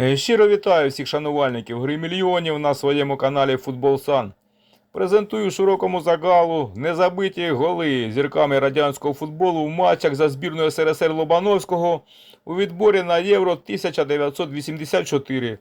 Е, Щиро вітаю всіх шанувальників гри мільйонів на своєму каналі Футбол Сан. Презентую широкому загалу незабиті голи зірками радянського футболу в матчах за збірною СРСР Лобановського у відборі на Євро 1984.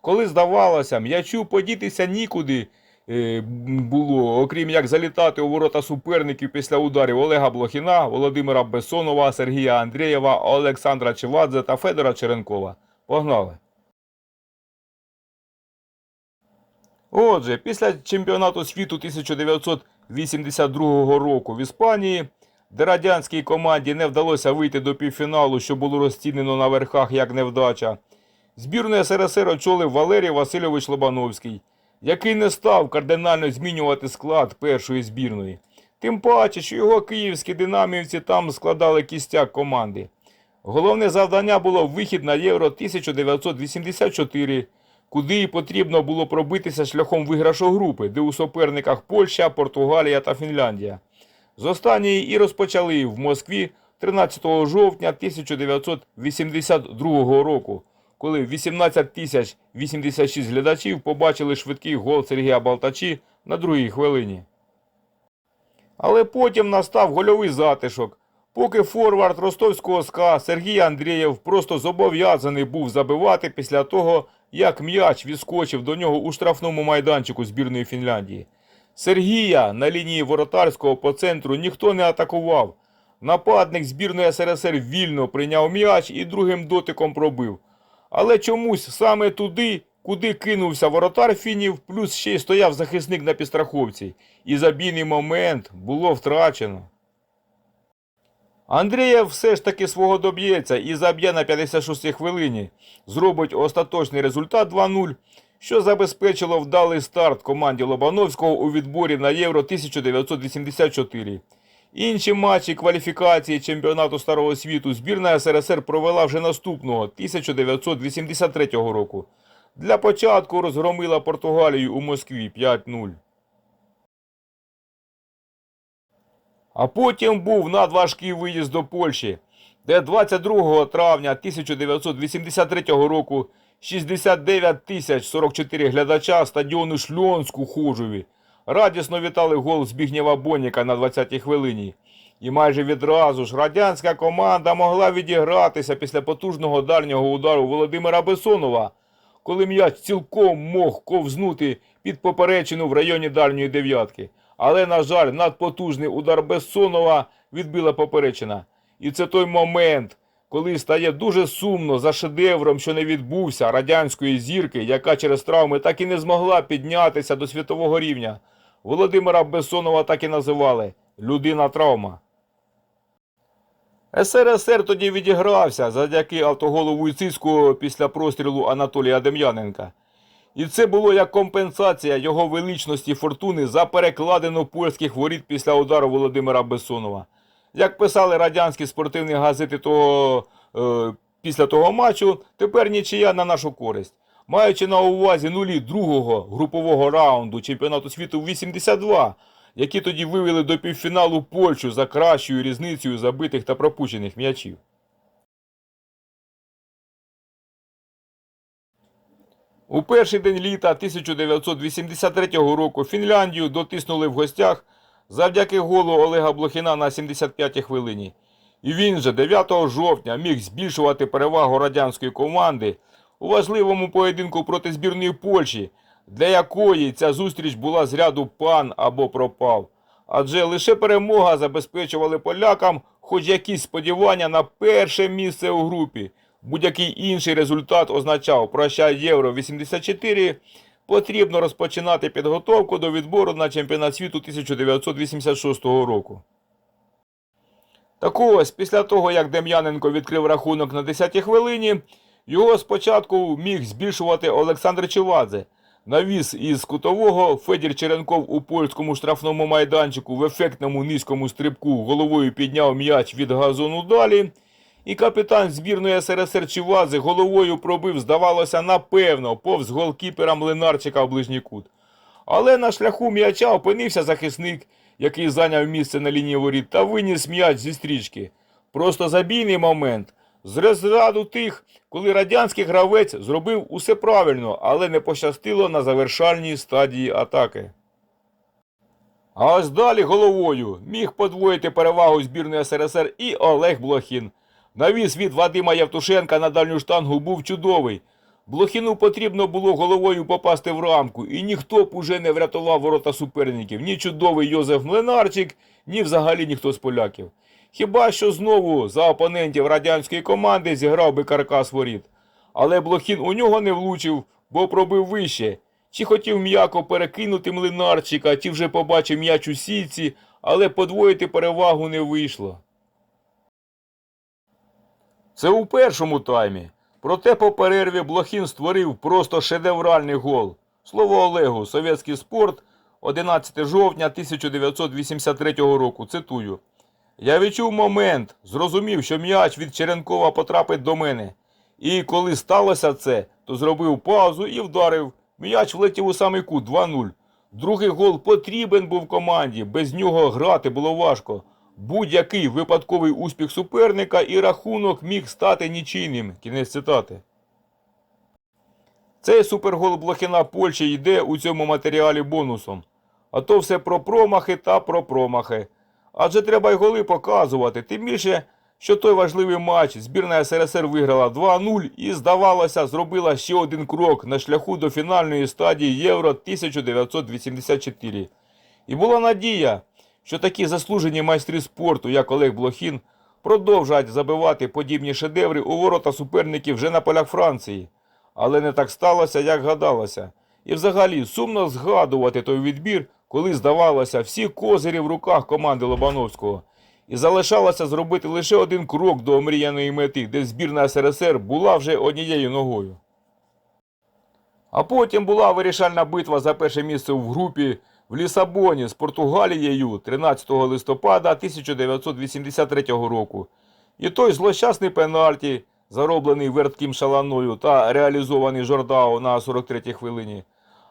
Коли здавалося, м'ячу подітися нікуди е, було, окрім як залітати у ворота суперників після ударів Олега Блохіна, Володимира Бесонова, Сергія Андрієва, Олександра Чевадзе та Федора Черенкова. Погнали! Отже, після чемпіонату світу 1982 року в Іспанії, де радянській команді не вдалося вийти до півфіналу, що було розцінено на верхах як невдача, збірну СРСР очолив Валерій Васильович Лобановський, який не став кардинально змінювати склад першої збірної. Тим паче, що його київські динамівці там складали кістяк команди. Головне завдання було вихід на Євро 1984, куди і потрібно було пробитися шляхом виграшу групи, де у суперниках Польща, Португалія та Фінляндія. З останньої і розпочали в Москві 13 жовтня 1982 року, коли 18 тисяч 86 глядачів побачили швидкий гол Сергія Балтачі на другій хвилині. Але потім настав гольовий затишок, поки форвард ростовського СКА Сергій Андрієв просто зобов'язаний був забивати після того, як м'яч відскочив до нього у штрафному майданчику збірної Фінляндії. Сергія на лінії воротарського по центру ніхто не атакував. Нападник збірної СРСР вільно прийняв м'яч і другим дотиком пробив. Але чомусь саме туди, куди кинувся воротар фінів, плюс ще й стояв захисник на підстраховці. І забійний момент було втрачено. Андрієв все ж таки свого доб'ється і заб'є на 56-й хвилині. Зробить остаточний результат 2-0, що забезпечило вдалий старт команді Лобановського у відборі на Євро 1984. Інші матчі кваліфікації чемпіонату Старого світу збірна СРСР провела вже наступного 1983 року. Для початку розгромила Португалію у Москві 5-0. А потім був надважкий виїзд до Польщі, де 22 травня 1983 року 69 тисяч 44 глядача стадіону Шльонськ у Хожові радісно вітали гол Збігнєва Боніка на 20-й хвилині. І майже відразу ж радянська команда могла відігратися після потужного дальнього удару Володимира Бесонова, коли м'яч цілком мог ковзнути під поперечину в районі дальньої дев'ятки. Але, на жаль, надпотужний удар Бессонова відбила поперечина. І це той момент, коли стає дуже сумно за шедевром, що не відбувся радянської зірки, яка через травми так і не змогла піднятися до світового рівня. Володимира Бессонова так і називали людина травма. СРСР тоді відігрався завдяки автоголу Вуйцицького після прострілу Анатолія Дем'яненка. І це було як компенсація його величності фортуни за перекладину польських воріт після удару Володимира Бессонова. Як писали радянські спортивні газети того, е, після того матчу, тепер нічия на нашу користь. Маючи на увазі нулі другого групового раунду чемпіонату світу 82, які тоді вивели до півфіналу Польщу за кращою різницею забитих та пропущених м'ячів. У перший день літа 1983 року Фінляндію дотиснули в гостях завдяки голу Олега Блохіна на 75-й хвилині. І він же 9 жовтня міг збільшувати перевагу радянської команди у важливому поєдинку проти збірної Польщі, для якої ця зустріч була з ряду пан або пропав. Адже лише перемога забезпечували полякам хоч якісь сподівання на перше місце у групі. Будь-який інший результат означав прощай Євро 84. Потрібно розпочинати підготовку до відбору на чемпіонат світу 1986 року. Так ось, після того, як Дем'яненко відкрив рахунок на 10-й хвилині, його спочатку міг збільшувати Олександр Чевадзе. Навіз із кутового Федір Черенков у польському штрафному майданчику в ефектному низькому стрибку головою підняв м'яч від газону далі. І капітан збірної СРСР Чівази головою пробив, здавалося, напевно, повз голкіпера Млинарчика в ближній кут. Але на шляху м'яча опинився захисник, який зайняв місце на лінії воріт, та виніс м'яч зі стрічки. Просто забійний момент. З розряду тих, коли радянський гравець зробив усе правильно, але не пощастило на завершальній стадії атаки. А ось далі головою міг подвоїти перевагу збірної СРСР і Олег Блохін. Навіс від Вадима Явтушенка на дальню штангу був чудовий. Блохіну потрібно було головою попасти в рамку, і ніхто б уже не врятував ворота суперників. Ні чудовий Йозеф Млинарчик, ні взагалі ніхто з поляків. Хіба що знову за опонентів радянської команди зіграв би каркас воріт. Але Блохін у нього не влучив, бо пробив вище. Чи хотів м'яко перекинути млинарчика, чи вже побачив м'яч у сітці, але подвоїти перевагу не вийшло. Це у першому таймі. Проте по перерві Блохін створив просто шедевральний гол. Слово Олегу, совєтський спорт, 11 жовтня 1983 року. Цитую. Я відчув момент, зрозумів, що м'яч від Черенкова потрапить до мене. І коли сталося це, то зробив паузу і вдарив. М'яч влетів у самий кут 2-0. Другий гол потрібен був команді, без нього грати було важко. Будь-який випадковий успіх суперника і рахунок міг стати нічийним. Кінець цитати. Цей супергол Блохіна Польщі йде у цьому матеріалі бонусом. А то все про промахи та про промахи. Адже треба й голи показувати. Тим більше, що той важливий матч збірна СРСР виграла 2-0 і, здавалося, зробила ще один крок на шляху до фінальної стадії Євро 1984. І була надія, що такі заслужені майстри спорту, як Олег Блохін, продовжать забивати подібні шедеври у ворота суперників вже на полях Франції. Але не так сталося, як гадалося. І взагалі сумно згадувати той відбір, коли здавалося всі козирі в руках команди Лобановського. І залишалося зробити лише один крок до омріяної мети, де збірна СРСР була вже однією ногою. А потім була вирішальна битва за перше місце в групі в Лісабоні з Португалією 13 листопада 1983 року. І той злощасний пенальті, зароблений вертким шаланою та реалізований Жордао на 43-й хвилині.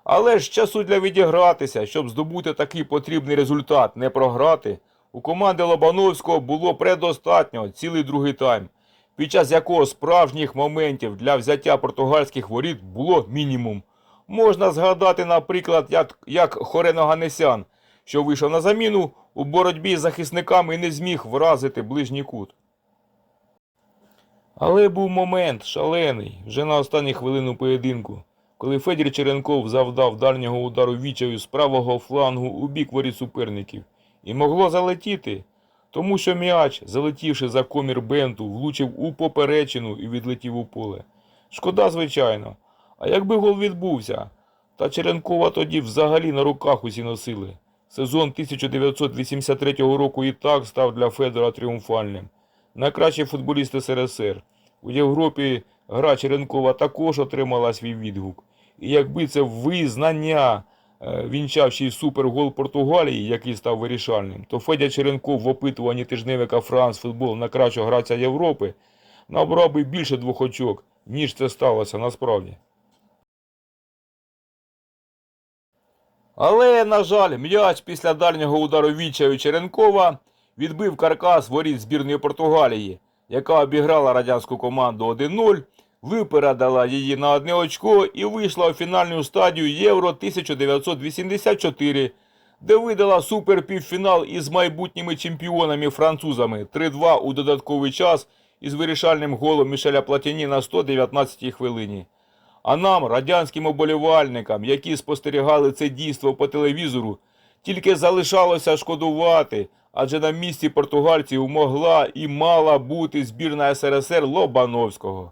Але ж часу для відігратися, щоб здобути такий потрібний результат, не програти, у команди Лобановського було предостатньо цілий другий тайм, під час якого справжніх моментів для взяття португальських воріт було мінімум. Можна згадати, наприклад, як, як Хорено Ганесян, що вийшов на заміну у боротьбі з захисниками і не зміг вразити ближній кут. Але був момент шалений, вже на останній хвилину поєдинку, коли Федір Черенков завдав дальнього удару вічаю з правого флангу у бік воріт суперників. І могло залетіти, тому що м'яч, залетівши за комір бенту, влучив у поперечину і відлетів у поле. Шкода, звичайно. А якби гол відбувся, та Черенкова тоді взагалі на руках усі носили. Сезон 1983 року і так став для Федора тріумфальним. Найкращий футболіст СРСР. У Європі гра Черенкова також отримала свій відгук. І якби це визнання е, вінчав ще й супергол Португалії, який став вирішальним, то Федя Черенков в опитуванні тижневика Франс Футбол на кращого гравця Європи набрав би більше двох очок, ніж це сталося насправді. Але, на жаль, м'яч після дальнього удару відчаю Черенкова відбив каркас воріт збірної Португалії, яка обіграла радянську команду 1-0, випередила її на одне очко і вийшла у фінальну стадію Євро 1984, де видала суперпівфінал із майбутніми чемпіонами французами 3-2 у додатковий час із вирішальним голом Мішеля Платіні на 119-й хвилині. А нам, радянським оболівальникам, які спостерігали це дійство по телевізору, тільки залишалося шкодувати, адже на місці португальців могла і мала бути збірна СРСР Лобановського.